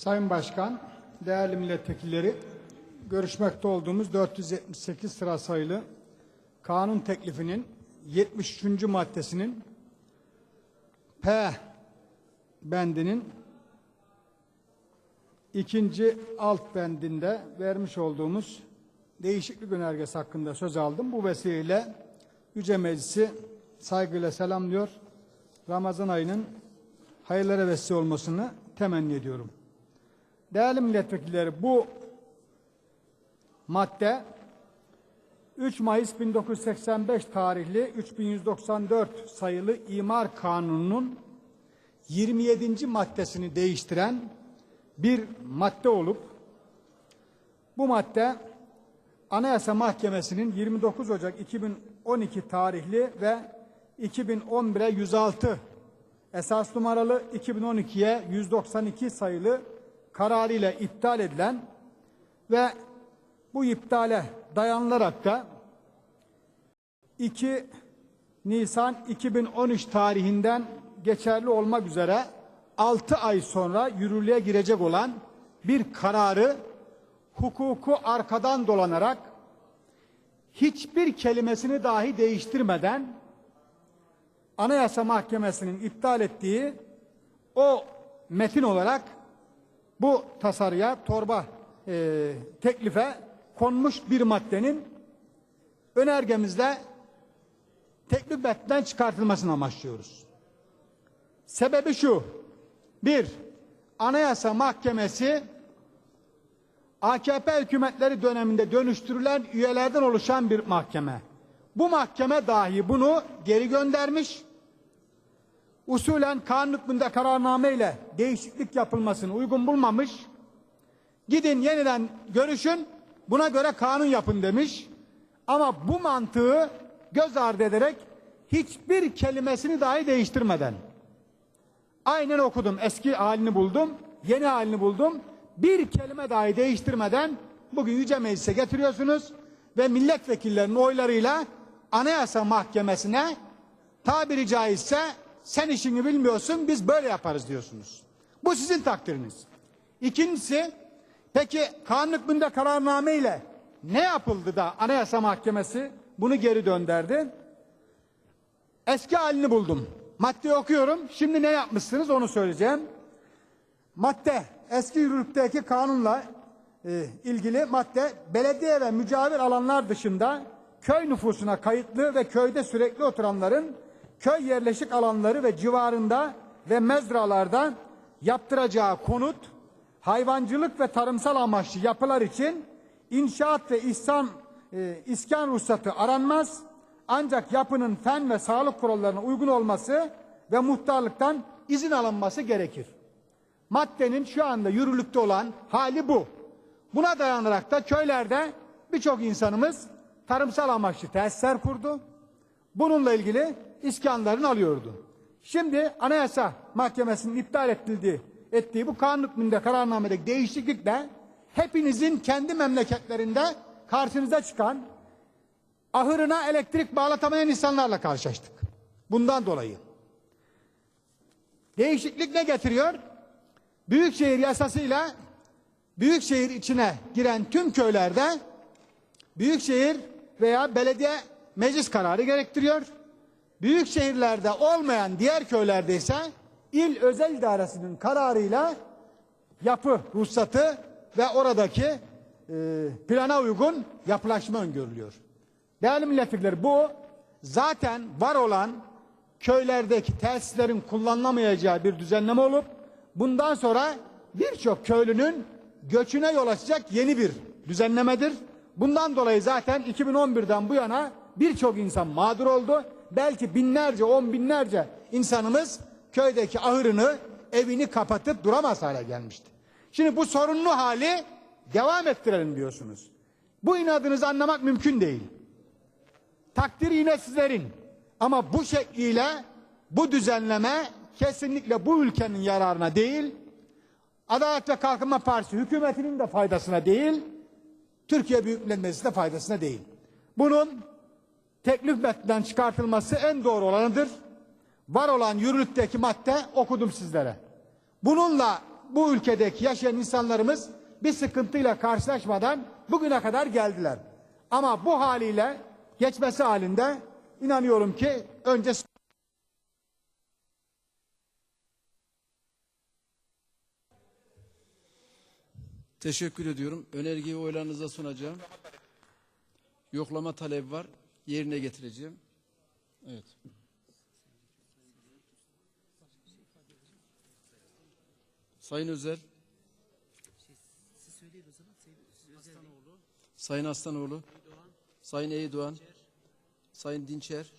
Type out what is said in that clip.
Sayın Başkan, değerli milletvekilleri, görüşmekte olduğumuz 478 sıra sayılı kanun teklifinin 73. maddesinin P bendinin ikinci alt bendinde vermiş olduğumuz değişiklik önergesi hakkında söz aldım. Bu vesileyle Yüce Meclisi saygıyla selamlıyor. Ramazan ayının hayırlara vesile olmasını temenni ediyorum. Değerli milletvekilleri bu madde 3 Mayıs 1985 tarihli 3194 sayılı İmar Kanunu'nun 27. maddesini değiştiren bir madde olup bu madde Anayasa Mahkemesi'nin 29 Ocak 2012 tarihli ve 2011'e 106 esas numaralı 2012'ye 192 sayılı kararıyla iptal edilen ve bu iptale dayanılarak da 2 Nisan 2013 tarihinden geçerli olmak üzere 6 ay sonra yürürlüğe girecek olan bir kararı hukuku arkadan dolanarak hiçbir kelimesini dahi değiştirmeden Anayasa Mahkemesi'nin iptal ettiği o metin olarak bu tasarıya, torba e, teklife konmuş bir maddenin önergemizle teklif metninden çıkartılmasını amaçlıyoruz. Sebebi şu, bir, Anayasa Mahkemesi AKP hükümetleri döneminde dönüştürülen üyelerden oluşan bir mahkeme. Bu mahkeme dahi bunu geri göndermiş, usulen kanun hükmünde kararname ile değişiklik yapılmasını uygun bulmamış. Gidin yeniden görüşün buna göre kanun yapın demiş. Ama bu mantığı göz ardı ederek hiçbir kelimesini dahi değiştirmeden aynen okudum eski halini buldum yeni halini buldum bir kelime dahi değiştirmeden bugün Yüce Meclis'e getiriyorsunuz ve milletvekillerinin oylarıyla Anayasa Mahkemesi'ne tabiri caizse sen işini bilmiyorsun biz böyle yaparız diyorsunuz. Bu sizin takdiriniz. İkincisi peki kanun hükmünde kararname ile ne yapıldı da Anayasa Mahkemesi bunu geri dönderdi? Eski halini buldum. Maddeyi okuyorum. Şimdi ne yapmışsınız onu söyleyeceğim. Madde eski yürürlükteki kanunla e, ilgili madde belediye ve mücavir alanlar dışında köy nüfusuna kayıtlı ve köyde sürekli oturanların köy yerleşik alanları ve civarında ve mezralarda yaptıracağı konut, hayvancılık ve tarımsal amaçlı yapılar için inşaat ve ihsan, e, iskan ruhsatı aranmaz. Ancak yapının fen ve sağlık kurallarına uygun olması ve muhtarlıktan izin alınması gerekir. Maddenin şu anda yürürlükte olan hali bu. Buna dayanarak da köylerde birçok insanımız tarımsal amaçlı tesisler kurdu. Bununla ilgili iskanlarını alıyordu. Şimdi Anayasa Mahkemesi'nin iptal ettiği, ettiği bu kanun hükmünde kararnamedeki değişiklikle hepinizin kendi memleketlerinde karşınıza çıkan ahırına elektrik bağlatamayan insanlarla karşılaştık. Bundan dolayı. Değişiklik ne getiriyor? Büyükşehir yasasıyla büyükşehir içine giren tüm köylerde büyükşehir veya belediye meclis kararı gerektiriyor. Büyük şehirlerde olmayan diğer köylerde ise il özel idaresinin kararıyla yapı ruhsatı ve oradaki e, plana uygun yapılaşma öngörülüyor. Değerli milletvekilleri bu zaten var olan köylerdeki tesislerin kullanılamayacağı bir düzenleme olup bundan sonra birçok köylünün göçüne yol açacak yeni bir düzenlemedir. Bundan dolayı zaten 2011'den bu yana birçok insan mağdur oldu. Belki binlerce, on binlerce insanımız köydeki ahırını, evini kapatıp duramaz hale gelmişti. Şimdi bu sorunlu hali devam ettirelim diyorsunuz. Bu inadınızı anlamak mümkün değil. Takdir yine sizlerin. Ama bu şekliyle bu düzenleme kesinlikle bu ülkenin yararına değil, Adalet ve Kalkınma Partisi hükümetinin de faydasına değil, Türkiye Büyük Millet Meclisi de faydasına değil. Bunun teklif metninden çıkartılması en doğru olanıdır. Var olan yürürlükteki madde okudum sizlere. Bununla bu ülkedeki yaşayan insanlarımız bir sıkıntıyla karşılaşmadan bugüne kadar geldiler. Ama bu haliyle geçmesi halinde inanıyorum ki önce Teşekkür ediyorum. Önergeyi oylarınıza sunacağım. Yoklama talebi var. Yerine getireceğim. Evet. Sayın Özel. Sayın Aslanoğlu. Sayın Eydoğan. Sayın Dinçer.